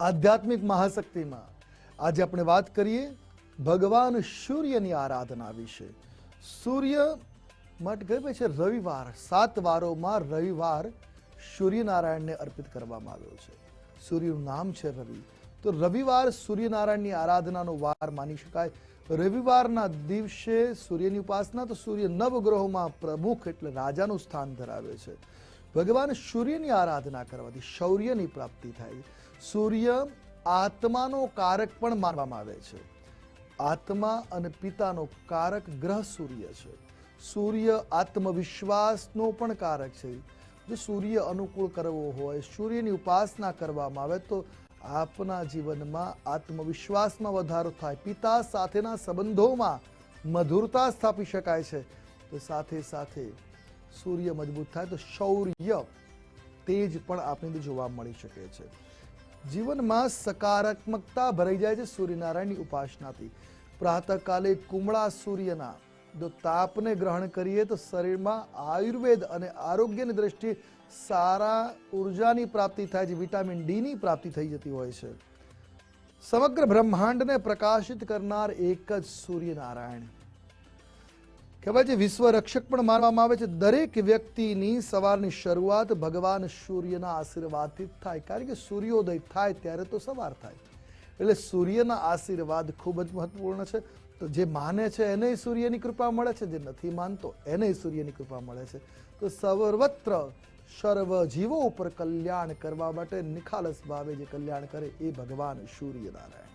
આધ્યાત્મિક મહાશક્તિમાં આજે આપણે વાત કરીએ ભગવાન સૂર્યની આરાધના વિશે. સૂર્ય માટે ગમે છે? રવિવાર. સાત વારોમાં રવિવાર સૂર્યનારાયણને અર્પિત કરવામાં આવ્યો છે. સૂર્યનું નામ છે રવિ. તો રવિવાર સૂર્યનારાયણની આરાધનાનો વાર માની શકાય. રવિવારના દિવસે સૂર્યની ઉપાસના, તો સૂર્ય નવગ્રહોમાં પ્રમુખ એટલે રાજાનું સ્થાન ધરાવે છે. ભગવાન સૂર્યની આરાધના કરવાથી શૌર્યની પ્રાપ્તિ થાય. સૂર્ય આત્માનો કારક પણ માનવામાં આવે છે. આત્મા અને પિતાનો કારક ગ્રહ સૂર્ય છે. સૂર્ય આત્મવિશ્વાસનો પણ કારક છે. જો સૂર્ય અનુકૂળ કરવો હોય, સૂર્યની ઉપાસના કરવામાં આવે તો આપના જીવનમાં આત્મવિશ્વાસમાં વધારો થાય. પિતા સાથેના સંબંધોમાં મધુરતા સ્થાપી શકાય છે. તો સાથે સાથે સૂર્ય મજબૂત થાય તો શૌર્ય તેજ પણ અંદર જોવા મળી શકે છે. જીવનમાં સકારાત્મકતા ભરાઈ જાય છે સૂર્યનારાયણની ઉપાસનાથી. પ્રાતઃકાલે કુમળા સૂર્યના, જો તાપને ગ્રહણ કરીએ તો શરીરમાં આયુર્વેદ અને આરોગ્યની દ્રષ્ટિએ સારા ઉર્જાની પ્રાપ્તિ થાય છે, વિટામિન ડીની પ્રાપ્તિ થઈ જતી હોય છે. સમગ્ર બ્રહ્માંડને પ્રકાશિત કરનાર એક જ સૂર્યનારાયણ. કહેવાય છે વિશ્વ રક્ષક પણ માનવામાં આવે છે. દરેક વ્યક્તિની સવારની શરૂઆત ભગવાન સૂર્યના આશીર્વાદથી થાય. કારણ કે સૂર્યોદય થાય ત્યારે તો સવાર થાય. એટલે સૂર્યના આશીર્વાદ ખૂબ જ મહત્વપૂર્ણ છે. તો જે માને છે, એને સૂર્યની કૃપા મળે છે. જે નથી માનતો, એને સૂર્યની કૃપા મળે છે. તો સર્વત્ર સર્વ જીવો ઉપર કલ્યાણ કરવા માટે નિખાલસ ભાવે જે કલ્યાણ કરે એ ભગવાન સૂર્યનારાયણ.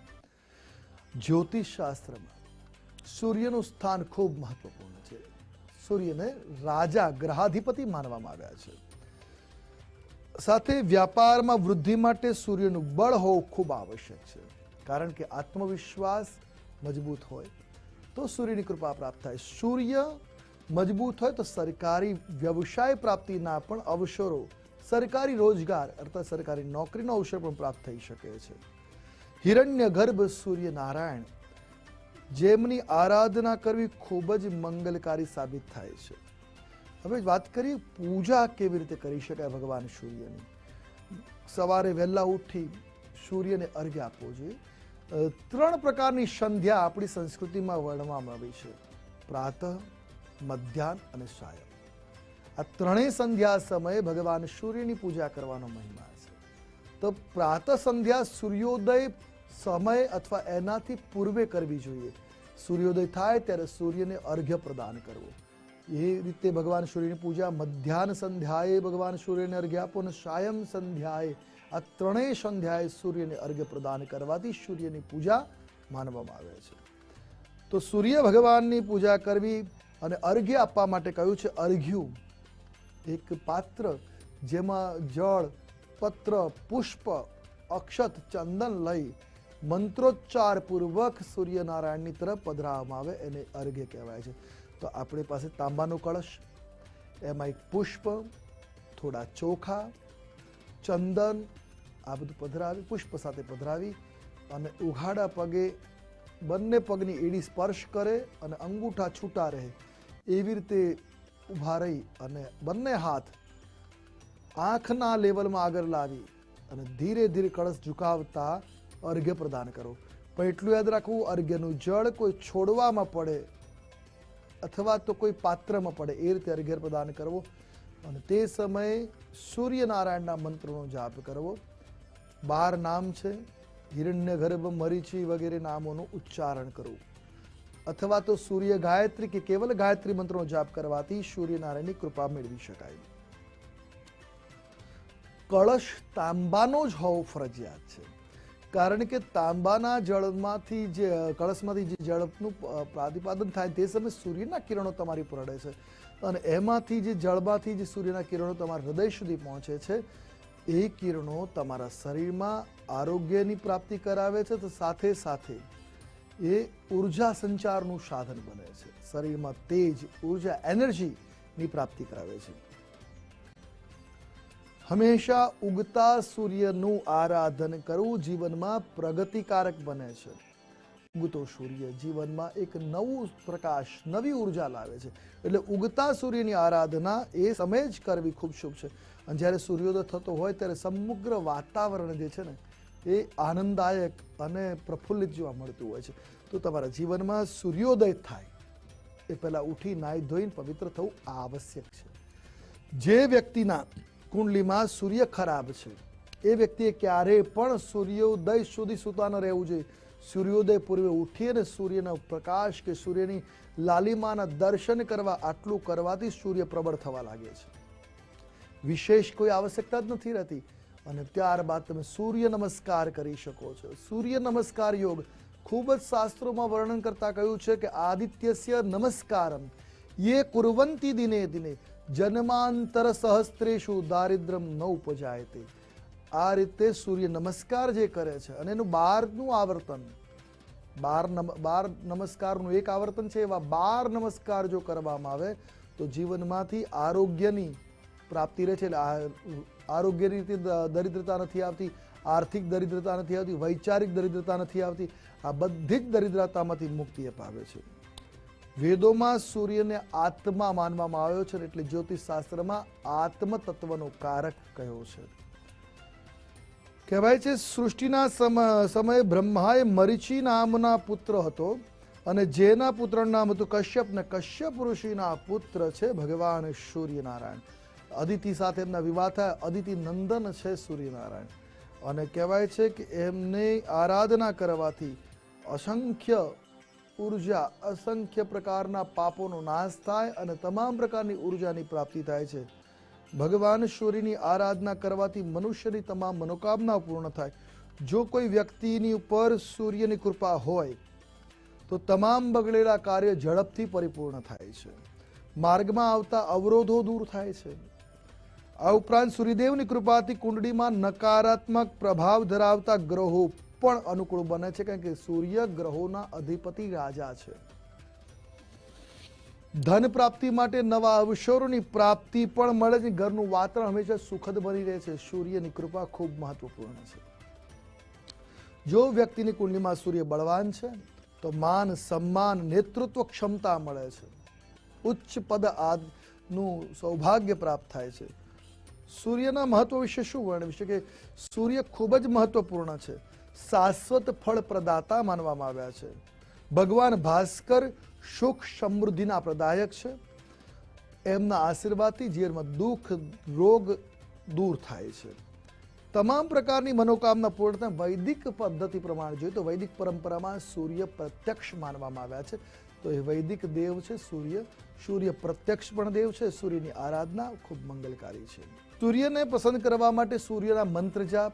જ્યોતિષ શાસ્ત્રમાં સૂર્યનું સ્થાન ખૂબ મહત્વપૂર્ણ છે. સૂર્યને રાજા ગ્રહાધિપતિ માનવામાં આવ્યા છે. સાથે વ્યાપારમાં વૃદ્ધિ માટે સૂર્યનું બળ હોવું ખૂબ આવશ્યક છે. કારણ કે આત્મવિશ્વાસ મજબૂત હોય તો સૂર્યની કૃપા પ્રાપ્ત થાય. સૂર્ય મજબૂત હોય તો સરકારી વ્યવસાય પ્રાપ્તિના પણ અવસરો સરકારી રોજગાર અર્થાત સરકારી નોકરીનો અવસર પણ પ્રાપ્ત થઈ શકે છે. હિરણ્ય ગર્ભ સૂર્યનારાયણ જેમની આરાધના કરવી ખૂબ જ મંગલકારી સાબિત થાય છે. હવે વાત કરીએ પૂજા કેવી રીતે કરી શકાય ભગવાન સૂર્યની? સવારે વહેલા ઉઠી સૂર્યને અર્ઘ્ય આપવો જોઈએ. ત્રણ પ્રકારની સંધ્યા આપણી સંસ્કૃતિમાં વર્ણવામાં આવી છે. પ્રાતઃ, મધ્યાહન અને સાયં. આ ત્રણેય સંધ્યા સમયે ભગવાન સૂર્યની પૂજા કરવાનો મહિમા છે. તો પ્રાતઃ સંધ્યા સૂર્યોદય સમય અથવા એનાથી પૂર્વે કરવી જોઈએ. સૂર્યોદય થાય ત્યારે સૂર્યને અર્ઘ્ય પ્રદાન કરવો. એ રીતે ભગવાન સૂર્યની પૂજા મધ્યાહન સંધ્યાએ ભગવાન સૂર્યને અર્ઘ્ય આપો અને સાયમ સંધ્યાએ, આ ત્રણેય સંધ્યાએ સૂર્યને અર્ઘ્ય પ્રદાન કરવાથી સૂર્યની પૂજા માનવામાં આવે છે. તો સૂર્ય ભગવાનની પૂજા કરવી અને અર્ઘ્ય આપવા માટે કહ્યું છે? અર્ઘ્યું. એક પાત્ર જેમાં જળ, પત્ર, પુષ્પ, અક્ષત, ચંદન લઈ મંત્રોચ્ચાર પૂર્વક સૂર્યનારાયણની તરફ પધરાવવામાં આવે, એને અર્ઘ્ય કહેવાય છે. તો આપણી પાસે તાંબાનો કળશ, એમાં એક પુષ્પ, થોડા ચોખા, ચંદન, આ બધું પધરાવી, પુષ્પ સાથે પધરાવી અને ઉઘાડા પગે બંને પગની એડી સ્પર્શ કરે અને અંગૂઠા છૂટા રહે. એવી રીતે ઊભા રહી અને બંને હાથ આંખના લેવલમાં આગળ લાવી અને ધીરે ધીરે કળશ ઝુકાવતા અર્ઘ્ય પ્રદાન કરો. પણ એટલું યાદ રાખવું, અર્ઘ્યનું જળ કોઈ છોડવામાં પડે અથવા તો કોઈ પાત્રમાં પડે, એ રીતે અર્ઘ્ય પ્રદાન કરવો. અને તે સમયે સૂર્યનારાયણના મંત્રનો જાપ કરવો. બાર નામ છે હિરણ્ય ગર્ભ મરીચી વગેરે નામોનું ઉચ્ચારણ કરવું. અથવા તો સૂર્ય ગાયત્રી કે કેવલ ગાયત્રી મંત્રનો જાપ કરવાથી સૂર્યનારાયણની કૃપા મેળવી શકાય. કળશ તાંબાનો જ હોવો ફરજિયાત છે. કારણ કે તાંબાના જળમાંથી જે કળશમાંથી જે જળનું પ્રતિપાદન થાય તે સમયે સૂર્યના કિરણો તમારી ઉપર અડે છે. અને એમાંથી જે જળમાંથી જે સૂર્યના કિરણો તમારા હૃદય સુધી પહોંચે છે, એ કિરણો તમારા શરીરમાં આરોગ્યની પ્રાપ્તિ કરાવે છે તો સાથે સાથે એ ઊર્જા સંચારનું સાધન બને છે. શરીરમાં તેજ, ઊર્જા, એનર્જીની પ્રાપ્તિ કરાવે છે. હંમેશા ઉગતા સૂર્યનું આરાધન કરવું જીવનમાં પ્રગતિકારક બને છે. ઉગતો સૂર્ય જીવનમાં એક નવું પ્રકાશ, નવી ઊર્જા લાવે છે. એટલે ઉગતા સૂર્યની આરાધના એ સમયે જ કરવી ખૂબ શુભ છે. અને જ્યારે સૂર્યોદય થતો હોય ત્યારે સમગ્ર વાતાવરણ જે છે ને, એ આનંદદાયક અને પ્રફુલ્લિત જોવા મળતું હોય છે. તો તમારા જીવનમાં સૂર્યોદય થાય, એ પહેલાં ઉઠી, નાહી, ધોઈને પવિત્ર થવું આવશ્યક છે. જે વ્યક્તિના કુંડલીમાં સૂર્ય ખરાબ છે. એ વ્યક્તિએ ક્યારેય પણ સૂર્યોદય સુધી સૂતા ન રહેવું જોઈએ. સૂર્યોદય પૂર્વે ઉઠી અને સૂર્યના પ્રકાશ કે સૂર્યની લાલિમાના દર્શન કરવા આટલું કરવાથી સૂર્ય પ્રબળ થવા લાગે છે. વિશેષ કોઈ આવશ્યકતા જ નથી રહેતી અને ત્યારબાદ તમે સૂર્ય નમસ્કાર કરી શકો છો. સૂર્ય નમસ્કાર યોગ ખૂબ જ શાસ્ત્રોમાં વર્ણન કરતા કહ્યું છે કે આદિત્યસ્ય નમસ્કારમ. યે કુર્વંતી દિને દિને જન્માંતર સહસ્ત્રેશુ દારિદ્રમ ન ઉપજાયતે. આ રીતે સૂર્ય નમસ્કાર જે કરે છે અને એનું બારનું આવર્તન, બાર નમ, બાર નમસ્કારનું એક આવર્તન છે એવા બાર નમસ્કાર જો કરવામાં આવે, તો જીવનમાંથી આરોગ્યની પ્રાપ્તિ રહે છે એટલે આરોગ્યની રીતે દરિદ્રતા નથી આવતી, આર્થિક દરિદ્રતા નથી આવતી, વૈચારિક દરિદ્રતા નથી આવતી, આ બધી જ દરિદ્રતામાંથી મુક્તિ અપાવે છે. વેદોમાં સૂર્યને આત્મા માનવામાં આવ્યો છે એટલે જ્યોતિષ શાસ્ત્રમાં આત્મ તત્વનો કારક કયો છે? કહેવાય છે, સૃષ્ટિના સમ- સમયે બ્રહ્માએ મરીચી નામના પુત્ર હતો અને જેના પુત્રનું નામ હતું કશ્યપ ને કશ્યપ ઋષિના પુત્ર છે ભગવાન સૂર્યનારાયણ. અદિતિ સાથે એમના વિવાહ થાય, અદિતિ નંદન છે સૂર્યનારાયણ. અને કહેવાય છે કે એમની આરાધના કરવાથી અસંખ્ય ઊર્જા અસંખ્ય પ્રકારના પાપોનો નાશ થાય અને તમામ પ્રકારની ઉર્જાની પ્રાપ્તિ થાય છે. ભગવાન સૂર્યની આરાધના કરવાથી મનુષ્યની તમામ મનોકામના પૂર્ણ થાય. જો કોઈ વ્યક્તિની ઉપર સૂર્યની કૃપા હોય, તો તમામ બગડેલા કાર્ય ઝડપથી પરિપૂર્ણ થાય છે. માર્ગમાં આવતા અવરોધો દૂર થાય છે. આ ઉપરાંત સૂર્યદેવની કૃપાથી કુંડળીમાં નકારાત્મક પ્રભાવ ધરાવતા ગ્રહો પણ અનુકૂળ બને છે કારણ કે સૂર્ય ગ્રહોના અધિપતિ રાજા છે. ધન પ્રાપ્તિ માટે નવા અવસરોની પ્રાપ્તિ પણ મળે છે. ઘરનું વાતાવરણ હંમેશા સુખદ બની રહે છે. સૂર્યની કૃપા ખૂબ મહત્વપૂર્ણ છે. જો વ્યક્તિની કુંડલીમાં સૂર્ય બળવાન છે, તો માન, સન્માન, નેતૃત્વ ક્ષમતા મળે છે. ઉચ્ચ પદ આદનું સૌભાગ્ય પ્રાપ્ત થાય છે. સૂર્યના મહત્વ વિશે શું વર્ણવી કે સૂર્ય ખૂબ જ મહત્વપૂર્ણ છે. શાશ્વત ફળ પ્રદાતા માનવામાં આવ્યા છે. ભગવાન ભાસ્કર સુખ સમૃદ્ધિના પ્રદાયક છે. એમના આશીર્વાદથી જીવનમાં દુઃખ, રોગ દૂર થાય છે. તમામ પ્રકારની મનોકામના પૂર્ણ વૈદિક પદ્ધતિ પ્રમાણે જોઈએ તો વૈદિક પરંપરામાં સૂર્ય પ્રત્યક્ષ માનવામાં આવ્યા છે. તો એ વૈદિક દેવ છે સૂર્ય. સૂર્ય પ્રત્યક્ષ પણ દેવ છે. સૂર્યની આરાધના ખૂબ મંગલકારી છે. સૂર્યને પસંદ કરવા માટે સૂર્યના મંત્ર જાપ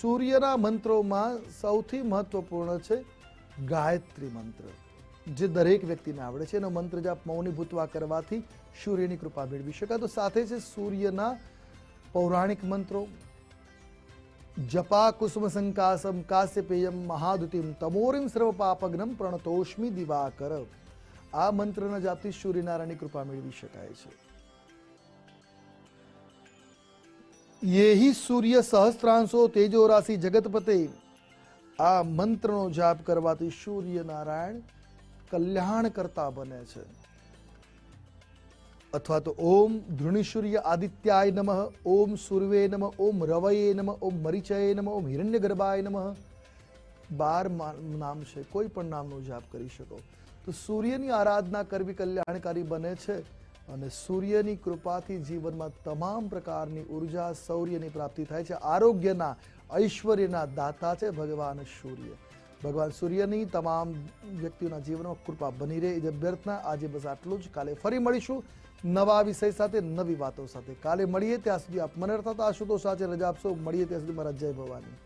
સૂર્યના મંત્રોમાં સૌથી મહત્વપૂર્ણ છે ગાયત્રી મંત્ર, જે દરેક વ્યક્તિને આવડે છે. એનો મંત્ર જાપ મૌની ભૂતવા કરવાથી સૂર્યની કૃપા મેળવી શકાય. તો સાથે છે સૂર્યના પૌરાણિક મંત્રો. જપા કુસુમ સંકાસમ કાશ્યપેયમ મહાદુતિમ તમોરિમ સર્વ પાપગ્નમ પ્રણતોષ્મી દિવાકર. આ મંત્રના જાપથી સૂર્યનારાયણની કૃપા મેળવી શકાય છે. યેહી સૂર્ય સહસ્ત્રાંશો તેજો રાશિ જગતપતે આ મંત્રનો જાપ કરવાથી સૂર્યનારાયણ કલ્યાણ કરતા બને છે. અથવા તો ઓમ ધૃણીસૂર્ય આદિત્યાય નમઃ, ઓમ સૂર્વે નમ, ઓમ રવયે નમઃ, ઓમ મરીચયે નમ, ઓમ હિરણ્ય ગર્ભાય નમઃ. બાર નામ છે, કોઈ પણ નામનો જાપ કરી શકો. તો સૂર્યની આરાધના કરવી કલ્યાણકારી બને છે. અને સૂર્યની કૃપાથી જીવનમાં તમામ પ્રકારની ઊર્જા, શૌર્યની પ્રાપ્તિ થાય છે. આરોગ્યના, ઐશ્વર્યના દાતા છે ભગવાન સૂર્ય. ભગવાન સૂર્યની તમામ વ્યક્તિઓના જીવનમાં કૃપા બની રહે. એ અભ્યર્થના આજે બસ આટલું જ. કાલે ફરી મળીશું નવા વિષય સાથે, નવી વાતો સાથે. કાલે મળીએ, ત્યાં સુધી આપ મને અર્થાત આશુતોષ સાથે રજા આપશો. મળીએ ત્યાં સુધી મારા જય ભવાની.